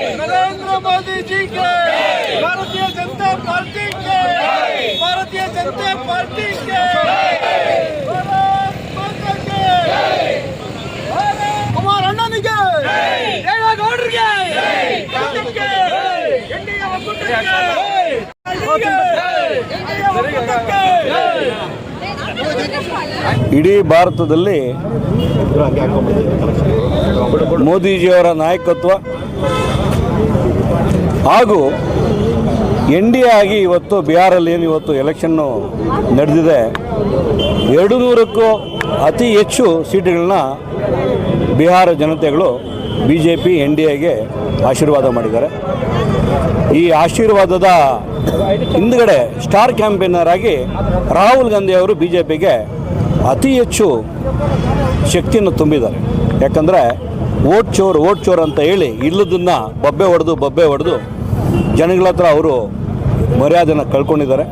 नरेंद्र मोदी जी के भारतीय जनता पार्टी के भारतीय जनता पार्टी के भारत माता के भारत- ಕುಮಾರ್ ಅಣ್ಣನಿಗೆ ದೇವೇಗೌಡರಿಗೆ ಒಕ್ಕೂಟಕ್ಕೆ, ಎನ್ಡಿಎ ಒಕ್ಕೂಟಕ್ಕೆ, ಎನ್ಡಿಎ ಒಕ್ಕೂಟಕ್ಕೆ. ಇಡೀ ಭಾರತದಲ್ಲಿ ಮೋದಿಜಿಯವರ ನಾಯಕತ್ವ ಹಾಗೂ ಎನ್ ಡಿ ಎ ಆಗಿ ಇವತ್ತು ಬಿಹಾರಲ್ಲಿ ಏನು ಇವತ್ತು ಎಲೆಕ್ಷನ್ನು ನಡೆದಿದೆ. ಎರಡು ನೂರಕ್ಕೂ ಅತಿ ಹೆಚ್ಚು ಸೀಟುಗಳನ್ನ Bihar ಜನತೆಗಳು B J P N D ಎಗೆ ಆಶೀರ್ವಾದ ಮಾಡಿದ್ದಾರೆ. ಈ ಆಶೀರ್ವಾದದ ಹಿಂದ್ಗಡೆ ಸ್ಟಾರ್ ಕ್ಯಾಂಪೇನರ್ ಆಗಿ ರಾಹುಲ್ ಗಾಂಧಿ ಅವರು ಬಿ ಜೆ ಪಿಗೆ ಅತಿ ಹೆಚ್ಚು ಶಕ್ತಿಯನ್ನು ತುಂಬಿದ್ದಾರೆ. ಯಾಕಂದರೆ ಓಟ್ ಚೋರ್ ಓಟ್ ಚೋರ್ ಅಂತ ಹೇಳಿ ಇಲ್ಲದನ್ನ ಬಬ್ಬೆ ಹೊಡೆದು ಬಬ್ಬೆ ಹೊಡೆದು ಜನಗಳ ಹತ್ರ ಅವರು ಮರ್ಯಾದೆನ ಕಳ್ಕೊಂಡಿದ್ದಾರೆ.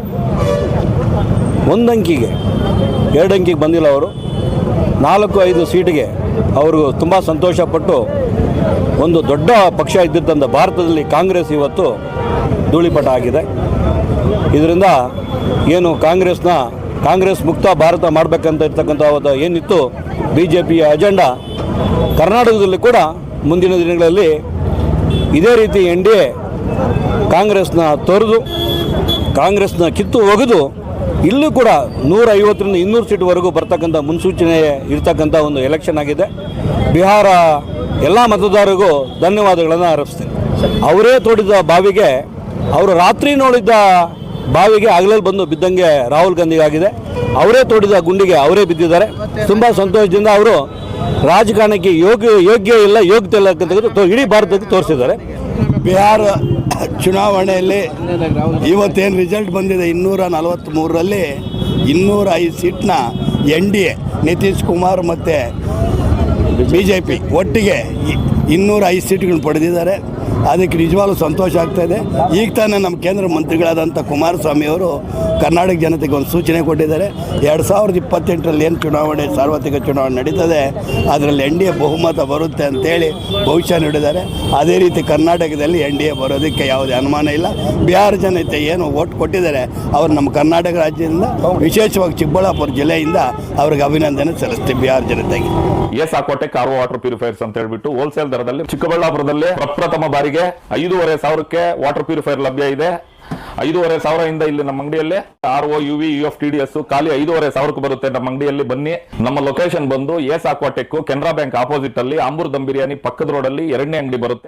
ಒಂದು ಅಂಕಿಗೆ ಎರಡು ಬಂದಿಲ್ಲ ಅವರು. ನಾಲ್ಕು, ಐದು ಸೀಟಿಗೆ ಅವರು ತುಂಬ ಸಂತೋಷಪಟ್ಟು ಒಂದು ದೊಡ್ಡ ಪಕ್ಷ ಇದ್ದಿದ್ದಂಥ ಭಾರತದಲ್ಲಿ ಕಾಂಗ್ರೆಸ್ ಇವತ್ತು ಧೂಳಿಪಟ ಆಗಿದೆ. ಇದರಿಂದ ಏನು ಕಾಂಗ್ರೆಸ್ನ, ಕಾಂಗ್ರೆಸ್ ಮುಕ್ತ ಭಾರತ ಮಾಡಬೇಕಂತ ಇರ್ತಕ್ಕಂಥ ಏನಿತ್ತು ಬಿ ಜೆ ಪಿಯ ಅಜೆಂಡಾ ಕರ್ನಾಟಕದಲ್ಲಿ ಕೂಡ ಮುಂದಿನ ದಿನಗಳಲ್ಲಿ ಇದೇ ರೀತಿ ಎನ್ ಡಿ ಎ ಕಾಂಗ್ರೆಸ್ನ ತೊರೆದು, ಕಾಂಗ್ರೆಸ್ನ ಕಿತ್ತು ಒಗೆದು ಇಲ್ಲೂ ಕೂಡ ನೂರ ಐವತ್ತರಿಂದ ಇನ್ನೂರು ಸೀಟ್ವರೆಗೂ ಬರ್ತಕ್ಕಂಥ ಮುನ್ಸೂಚನೆ ಇರ್ತಕ್ಕಂಥ ಒಂದು ಎಲೆಕ್ಷನ್ ಆಗಿದೆ. ಬಿಹಾರ ಎಲ್ಲ ಮತದಾರರಿಗೂ ಧನ್ಯವಾದಗಳನ್ನು ಅರ್ಪಿಸ್ತೀನಿ. ಅವರೇ ತೋಡಿದ ಬಾವಿಗೆ, ಅವರು ರಾತ್ರಿ ನೋಡಿದ್ದ ಬಾವಿಗೆ ಹಗಲಲ್ಲಿ ಬಂದು ಬಿದ್ದಂಗೆ ರಾಹುಲ್ ಗಾಂಧಿಗಾಗಿದೆ. ಅವರೇ ತೋಡಿದ ಗುಂಡಿಗೆ ಅವರೇ ಬಿದ್ದಿದ್ದಾರೆ. ತುಂಬ ಸಂತೋಷದಿಂದ ಅವರು ರಾಜಕಾರಣಕ್ಕೆ ಯೋಗ್ಯ ಯೋಗ್ಯ ಇಲ್ಲ ಯೋಗ್ಯತೆ ಇಲ್ಲ ಅಂತ ಇಡೀ ಭಾರತಕ್ಕೆ ತೋರಿಸಿದ್ದಾರೆ. ಬಿಹಾರ ಚುನಾವಣೆಯಲ್ಲಿ ಇವತ್ತೇನು ರಿಸಲ್ಟ್ ಬಂದಿದೆ? ಇನ್ನೂರ ನಲವತ್ತ್ಮೂರರಲ್ಲಿ ಇನ್ನೂರ ಐದು ಸೀಟ್ನ N D A Nitish Kumar ಮತ್ತು ಬಿ ಜೆ ಪಿ ಒಟ್ಟಿಗೆ ಇನ್ನೂರ ಐದು ಸೀಟ್ಗಳನ್ನ ಪಡೆದಿದ್ದಾರೆ. ಅದಕ್ಕೆ ನಿಜವಾಗ್ಲೂ ಸಂತೋಷ ಆಗ್ತಾ ಇದೆ. ಈಗ ತಾನೇ ನಮ್ಮ ಕೇಂದ್ರ ಮಂತ್ರಿಗಳಾದಂಥ ಕುಮಾರಸ್ವಾಮಿ ಅವರು ಕರ್ನಾಟಕ ಜನತೆಗೆ ಒಂದು ಸೂಚನೆ ಕೊಟ್ಟಿದ್ದಾರೆ. ಎರಡು ಸಾವಿರದ ಇಪ್ಪತ್ತೆಂಟರಲ್ಲಿ ಏನು ಚುನಾವಣೆ, ಸಾರ್ವತ್ರಿಕ ಚುನಾವಣೆ ನಡೀತದೆ, ಅದರಲ್ಲಿ ಎನ್ ಡಿ ಎ ಬಹುಮತ ಬರುತ್ತೆ ಅಂತೇಳಿ ಭವಿಷ್ಯ ನೀಡಿದ್ದಾರೆ. ಅದೇ ರೀತಿ ಕರ್ನಾಟಕದಲ್ಲಿ ಎನ್ ಡಿ ಎ ಬರೋದಕ್ಕೆ ಯಾವುದೇ ಅನುಮಾನ ಇಲ್ಲ. ಬಿಹಾರ ಜನತೆ ಏನು ಓಟ್ ಕೊಟ್ಟಿದ್ದಾರೆ, ಅವರು ನಮ್ಮ ಕರ್ನಾಟಕ ರಾಜ್ಯದಿಂದ, ವಿಶೇಷವಾಗಿ ಚಿಕ್ಕಬಳ್ಳಾಪುರ ಜಿಲ್ಲೆಯಿಂದ ಅವ್ರಿಗೆ ಅಭಿನಂದನೆ ಸಲ್ಲಿಸ್ತೀವಿ ಬಿಹಾರ ಜನತೆಗೆ. ಎಸ್ ಆಕೋಟೆ ಕಾರ್ ವಾಟರ್ ಪ್ಯೂರಿಫೈರ್ಸ್ ಅಂತ ಹೇಳ್ಬಿಟ್ಟು ಹೋಲ್ಸೇಲ್ ದರದಲ್ಲಿ ಚಿಕ್ಕಬಳ್ಳಾಪುರದಲ್ಲಿ ಪ್ರಪ್ರಥಮ ಬಾರಿಗೆ ಐದೂವರೆ ಸಾವಿರಕ್ಕೆ ವಾಟರ್ ಪ್ಯೂರಿಫೈರ್ ಲಭ್ಯ ಇದೆ. ಐದೂವರೆ ಸಾವಿರದಿಂದ ಇಲ್ಲಿ ನಮ್ಮ ಅಂಗಡಿಯಲ್ಲಿ R O U V U F T D S ಖಾಲಿ ಐದೂವರೆ ಸಾವಿರಕ್ಕೆ ಬರುತ್ತೆ ನಮ್ಮ ಅಂಗಡಿಯಲ್ಲಿ. ಬನ್ನಿ. ನಮ್ಮ ಲೊಕೇಶನ್ ಬಂದು S Aquatech Canara bank opposite ಅಲ್ಲಿ ಆಂಬೂರ್ ದಮ್ ಬಿರಿಯಾನಿ ಪಕ್ಕದ ರೋಡ್ ಅಲ್ಲಿ ಎರಡನೇ ಅಂಗಡಿ ಬರುತ್ತೆ.